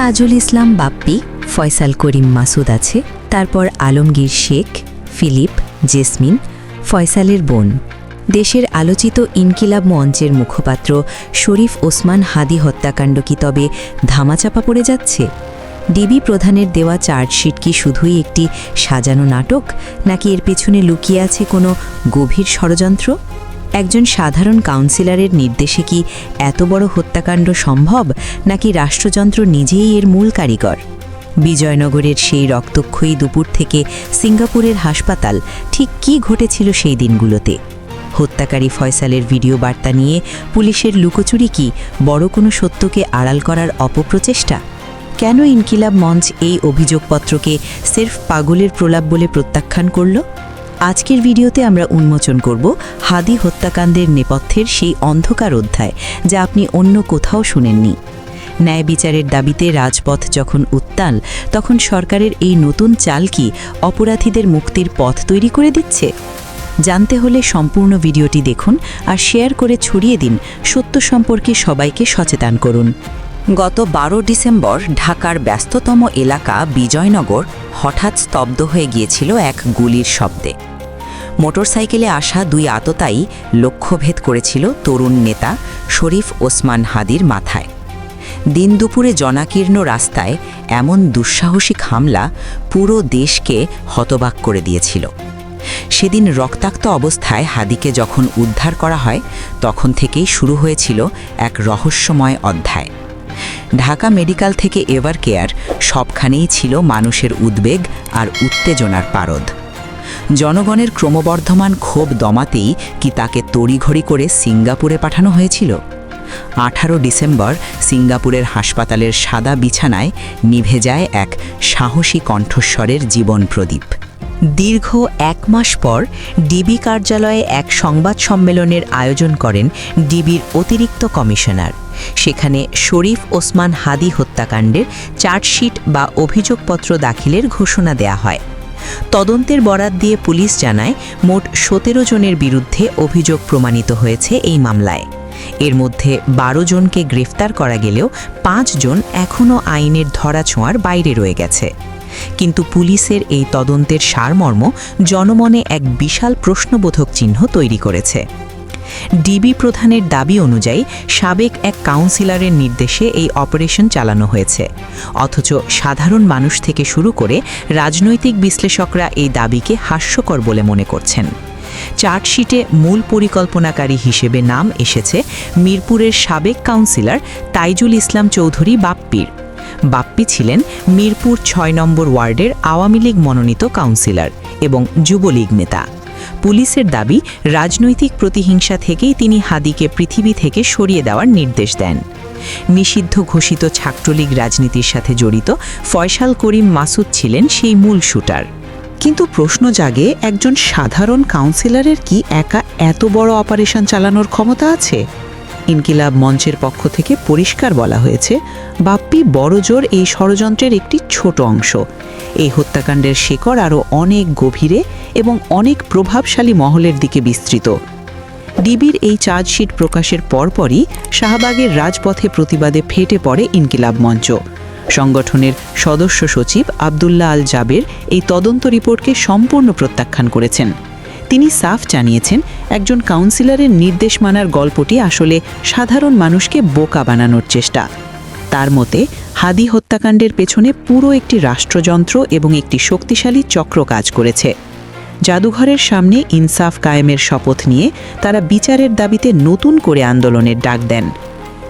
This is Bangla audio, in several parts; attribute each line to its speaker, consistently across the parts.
Speaker 1: তাজুল ইসলাম বাপ্পি, ফয়সাল করিম মাসুদ আছে, তারপর আলমগীর শেখ, ফিলিপ, জেসমিন, ফয়সালের বোন। দেশের আলোচিত ইনকিলাব মঞ্চের মুখপাত্র শরীফ ওসমান হাদি হত্যাকাণ্ড কি তবে ধামাচাপা পড়ে যাচ্ছে? ডিবি প্রধানের দেওয়া চার্জশিট কি শুধুই একটি সাজানো নাটক, নাকি এর পেছনে লুকিয়ে আছে কোনো গভীর ষড়যন্ত্র? একজন সাধারণ কাউন্সিলরের নির্দেশে কি এত বড় হত্যাকাণ্ড সম্ভব, নাকি রাষ্ট্রযন্ত্র নিজেই এর মূল কারিগর? বিজয়নগরের সেই রক্তক্ষয়ী দুপুর থেকে সিঙ্গাপুরের হাসপাতাল ঠিক কী ঘটেছিল সেই দিনগুলোতে? হত্যাকারী ফয়সালের ভিডিও বার্তা নিয়ে পুলিশের লুকোচুরি কি বড় কোনো সত্যকে আড়াল করার অপপ্রচেষ্টা? কেন ইনকিলাব মঞ্চ এই অভিযোগপত্রকে সেরফ পাগলের প্রলাপ বলে প্রত্যাখ্যান করল? আজকের ভিডিওতে আমরা উন্মোচন করব হাদি হত্যাকাণ্ডের নেপথ্যের সেই অন্ধকার অধ্যায়, যা আপনি অন্য কোথাও শুনেননি। ন্যায় বিচারের দাবিতে রাজপথ যখন উত্তাল, তখন সরকারের এই নতুন চাল কি অপরাধীদের মুক্তির পথ তৈরি করে দিচ্ছে? জানতে হলে সম্পূর্ণ ভিডিওটি দেখুন আর শেয়ার করে ছড়িয়ে দিন সত্য সম্পর্কে সবাইকে সচেতন করুন। গত বারো ডিসেম্বর ঢাকার ব্যস্ততম এলাকা বিজয়নগর হঠাৎ স্তব্ধ হয়ে গিয়েছিল এক গুলির শব্দে। মোটরসাইকেলে আসা দুই আততায়ী লক্ষ্যভেদ করেছিল তরুণ নেতা শরীফ ওসমান হাদির মাথায়। দিন দুপুরে জনাকীর্ণ রাস্তায় এমন দুঃসাহসিক হামলা পুরো দেশকে হতবাক করে দিয়েছিল। সেদিন রক্তাক্ত অবস্থায় হাদিকে যখন উদ্ধার করা হয়, তখন থেকেই শুরু হয়েছিল এক রহস্যময় অধ্যায়। ঢাকা মেডিকেল থেকে এভার কেয়ার সবখানেই ছিল মানুষের উদ্বেগ আর উত্তেজনার পারদ। জনগণের ক্রমবর্ধমান ক্ষোভ দমাতেই কি তাকে তড়িঘড়ি করে সিঙ্গাপুরে পাঠানো হয়েছিল? আঠারো ডিসেম্বর সিঙ্গাপুরের হাসপাতালের সাদা বিছানায় নিভে যায় এক সাহসী কণ্ঠস্বরের জীবন প্রদীপ। দীর্ঘ এক মাস পর ডিবি কার্যালয়ে এক সংবাদ সম্মেলনের আয়োজন করেন ডিবির অতিরিক্ত কমিশনার। সেখানে শরীফ ওসমান হাদি হত্যাকাণ্ডের চার্জশিট বা অভিযোগপত্র দাখিলের ঘোষণা দেয়া হয়। তদন্তের বরাত দিয়ে পুলিশ জানায়, মোট সতেরো জনের বিরুদ্ধে অভিযোগ প্রমাণিত হয়েছে এই মামলায়। এর মধ্যে বারো জনকে গ্রেফতার করা গেলেও পাঁচজন এখনও আইনের ধরাছোঁয়ার বাইরে রয়ে গেছে। কিন্তু পুলিশের এই তদন্তের সারমর্ম জনমনে এক বিশাল প্রশ্নবোধক চিহ্ন তৈরি করেছে। ডিবি প্রধানের দাবি অনুযায়ী সাবেক এক কাউন্সিলরের নির্দেশে এই অপারেশন চালানো হয়েছে। অথচ সাধারণ মানুষ থেকে শুরু করে রাজনৈতিক বিশ্লেষকরা এই দাবিকে হাস্যকর বলে মনে করছেন। চার্জশিটে মূল পরিকল্পনাকারী হিসেবে নাম এসেছে মিরপুরের সাবেক কাউন্সিলর তাইজুল ইসলাম চৌধুরী বাপ্পির। বাপ্পি ছিলেন মিরপুর ছয় নম্বর ওয়ার্ডের আওয়ামী লীগ মনোনীত কাউন্সিলর এবং যুবলীগ নেতা। পুলিশের দাবি, রাজনৈতিক প্রতিহিংসা থেকেই তিনি হাদিকে পৃথিবী থেকে সরিয়ে দেওয়ার নির্দেশ দেন। নিষিদ্ধ ঘোষিত ছাত্রলীগ রাজনীতির সাথে জড়িত ফয়সাল করিম মাসুদ ছিলেন সেই মূল শুটার।
Speaker 2: কিন্তু প্রশ্ন জাগে, একজন সাধারণ কাউন্সিলরের কি একা এত বড় অপারেশন চালানোর ক্ষমতা আছে? ইনকিলাব মঞ্চের পক্ষ থেকে পরিষ্কার বলা হয়েছে, বাপ্পি বড়জোর এই ষড়যন্ত্রের একটি ছোট অংশ। এই হত্যাকাণ্ডের শেকড় আরও অনেক গভীরে এবং অনেক প্রভাবশালী মহলের দিকে বিস্তৃত। ডিবির এই চার্জশিট প্রকাশের পরপরই শাহবাগের রাজপথে প্রতিবাদে ফেটে পড়ে ইনকিলাব মঞ্চ। সংগঠনের সদস্য সচিব আবদুল্লাহ আল জাবের এই তদন্ত রিপোর্টকে সম্পূর্ণ প্রত্যাখ্যান করেছেন। তিনি সাফ জানিয়েছেন, একজন কাউন্সিলরের নির্দেশ মানার গল্পটি আসলে সাধারণ মানুষকে বোকা বানানোর চেষ্টা। তার মতে, হাদি হত্যাকাণ্ডের পেছনে পুরো একটি রাষ্ট্রযন্ত্র এবং একটি শক্তিশালী চক্র কাজ করেছে। জাদুঘরের সামনে ইনসাফ কায়েমের শপথ নিয়ে তারা বিচারের দাবিতে নতুন করে আন্দোলনের ডাক দেন।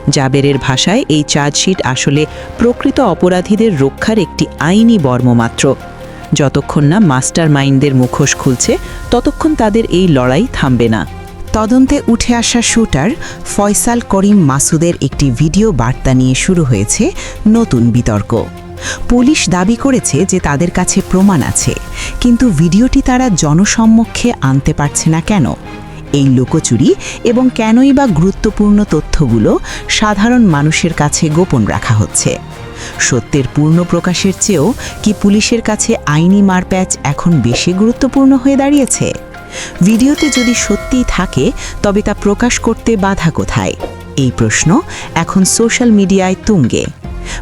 Speaker 2: জাবেরের ভাষায় এই চার্জশিট আসলে প্রকৃত অপরাধীদের রক্ষার একটি আইনি বর্মমাত্র। যতক্ষণ না মাস্টার মাইন্ডদের মুখোশ খুলছে, ততক্ষণ তাদের এই লড়াই থামবে না।
Speaker 1: তদন্তে উঠে আসা শুটার ফয়সাল করিম মাসুদের একটি ভিডিও বার্তা নিয়ে শুরু হয়েছে নতুন বিতর্ক। পুলিশ দাবি করেছে যে তাদের কাছে প্রমাণ আছে, কিন্তু ভিডিওটি তারা জনসম্মুখে আনতে পারছে না কেন? এই লুকোচুরি এবং কেনই বা গুরুত্বপূর্ণ তথ্যগুলো সাধারণ মানুষের কাছে গোপন রাখা হচ্ছে। সত্যের পূর্ণ প্রকাশের চেয়েও কি পুলিশের কাছে আইনি মারপ্যাচ এখন বেশি গুরুত্বপূর্ণ হয়ে দাঁড়িয়েছে? ভিডিওতে যদি সত্যিই থাকে, তবে তা প্রকাশ করতে বাধা কোথায়? এই প্রশ্ন এখন সোশ্যাল মিডিয়ায় তুঙ্গে।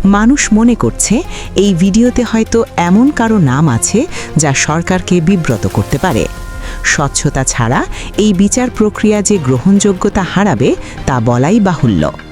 Speaker 2: মানুষ মনে করছে, এই ভিডিওতে হয়তো এমন কারও নাম আছে যা সরকারকে বিব্রত করতে পারে। স্বচ্ছতা ছাড়া এই বিচার প্রক্রিয়া যে গ্রহণযোগ্যতা হারাবে, তা বলাই বাহুল্য।